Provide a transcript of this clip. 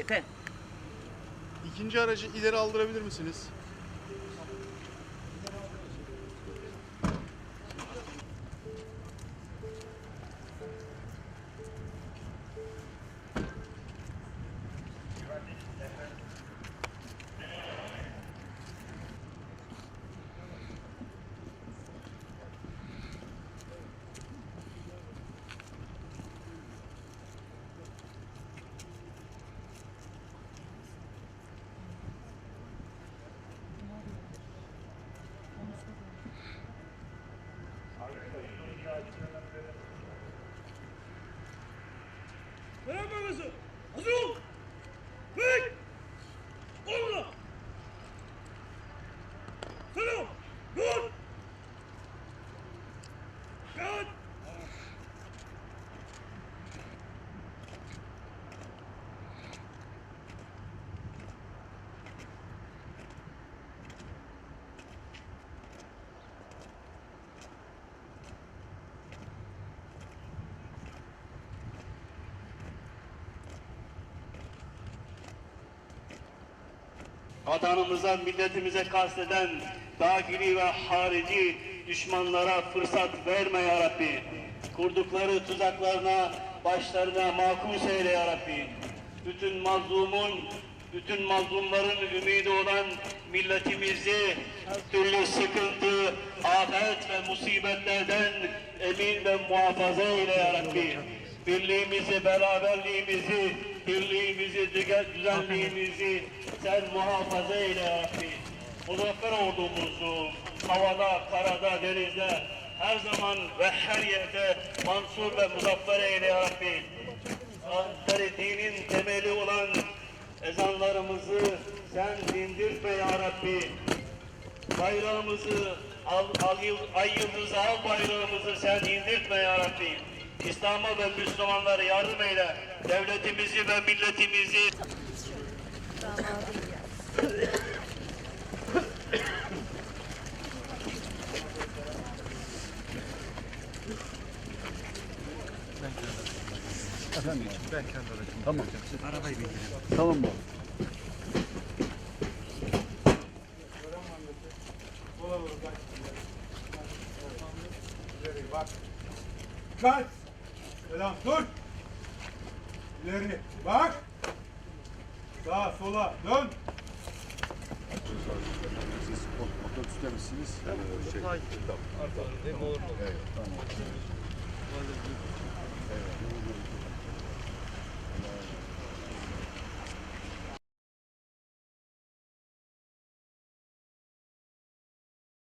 zaten. İkinci aracı ileri aldırabilir misiniz? Vatanımıza, milletimize kasteden dahili ve harici düşmanlara fırsat verme ya Rabbi. Kurdukları tuzaklarına, başlarına makus eyle ya Rabbi. Bütün mazlumun, bütün mazlumların ümidi olan milletimizi türlü sıkıntı, afet ve musibetlerden emin ve muhafaza eyle ya Rabbi. Birliğimizi, beraberliğimizi, birliğimizi, düzenliğimizi sen muhafaza eyle ya Rabbi. Muzaffer ordumuzu havada, karada, denizde her zaman ve her yerde mansur ve muzaffer eyle ya Rabbi. Antari dinin temeli olan ezanlarımızı sen dindirme ya Rabbi. Bayrağımızı, al, al, ay yıldızı al bayrağımızı sen indirtme ya Rabbi. İslam'a ve Müslümanlara yardım eyle. Devletimizi ve milletimizi Tamam mı? Kaç. Selam dur. İleri bak. Sağa sola dön. Siz otobüste misiniz? Ee, şey, tamam. Evet, tamam. Evet.